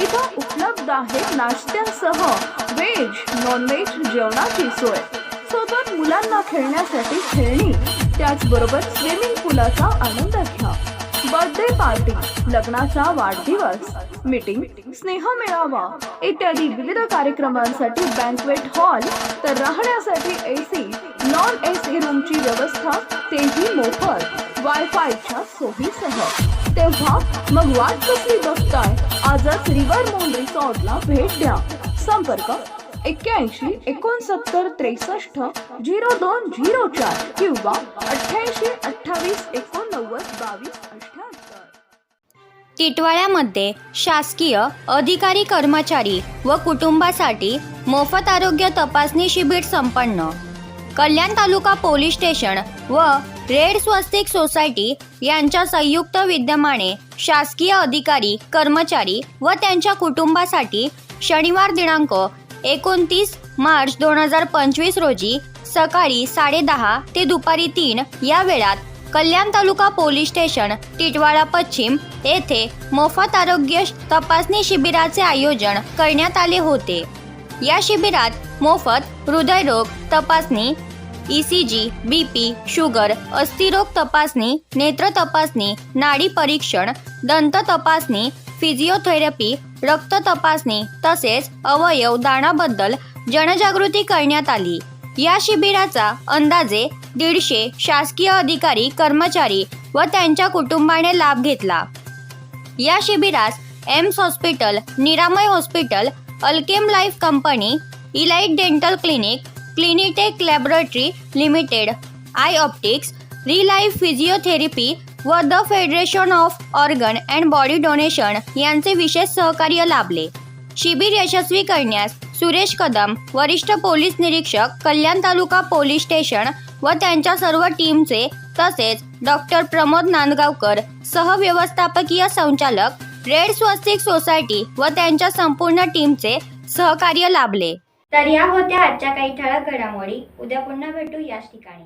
इथं उपलब्ध आहे नाश्त्यासह व्हेज नॉनव्हेज जेवणाची सोय. सोबत मुलांना खेळण्यासाठी खेळणी त्याचबरोबर स्विमिंग पूलाचा आनंद घ्या. बर्थडे पार्टी लग्नाचा वाढदिवस मीटिंग स्नेह मेळावा इत्यादी विविध कार्यक्रमांसाठी बँकवेट हॉल तर राहण्यासाठी एसी नॉन एसी रूमची व्यवस्था तेही मोफत वायफायच्या सोयीसह. तेव्हा मग वाट कसली बघताय? आजच रिव्हर मोन रिसॉर्टला भेट द्या. संपर्क एक्क्याऐंशी एकोणसत्तर त्रेसष्ट झिरो दोन झिरो चार किंवा अठ्ठ्याऐंशी अठ्ठावीस एकोणनव्वद बावीस अठ्ठ्याहत्तर. टिटवाळ्यामध्ये शासकीय अधिकारी कर्मचारी व कुटुंबासाठी मोफत आरोग्य तपासणी शिबिर संपन्न. कल्याण तालुका पोलीस स्टेशन व रेड स्वस्तिक सोसायटी यांच्या संयुक्त विद्यमाने शासकीय अधिकारी कर्मचारी व त्यांच्या कुटुंबासाठी शनिवार दिनांक एकोणतीस मार्च दोन हजार पंचवीस रोजी सकाळी साडेदहा ते दुपारी तीन या वेळात कल्याण तालुका पोलीस स्टेशन टिटवाळा पश्चिम येथे मोफत आरोग्य तपासणी शिबिराचे आयोजन करण्यात आले होते. या शिबिरात मोफत हृदयरोग तपासणी ईसीजी बीपी शुगर अस्थिरोग तपासणी नेत्र तपासणी नाडी परीक्षण दंत तपासणी फिजिओथेरपी रक्त तपासणी तसेच अवयव दानाबद्दल जनजागृती करण्यात आली. या शिबिराचा अंदाजे दीडशे शासकीय अधिकारी कर्मचारी व त्यांच्या कुटुंबाने लाभ घेतला. या शिबिरास Aims hospital Niramay hospital Alkem life company elite dental clinic Clinitech laboratory limited eye optics Relife physiotherapy व the federation of organ and body donation यांचे विशेष सहकार्य लाभले. शिबिर यशस्वी करण्यास सुरेश कदम वरिष्ठ पोलीस निरीक्षक कल्याण तालुका पोलीस स्टेशन व त्यांच्या सर्व टीमचे तसेच डॉक्टर प्रमोद नांदगावकर सहव्यवस्थापकीय संचालक रेड स्वस्तिक सोसायटी व त्यांच्या संपूर्ण टीमचे सहकार्य लाभले. तर या होत्या आजच्या काही ठळक घडामोडी. उद्या पुन्हा भेटू याच ठिकाणी.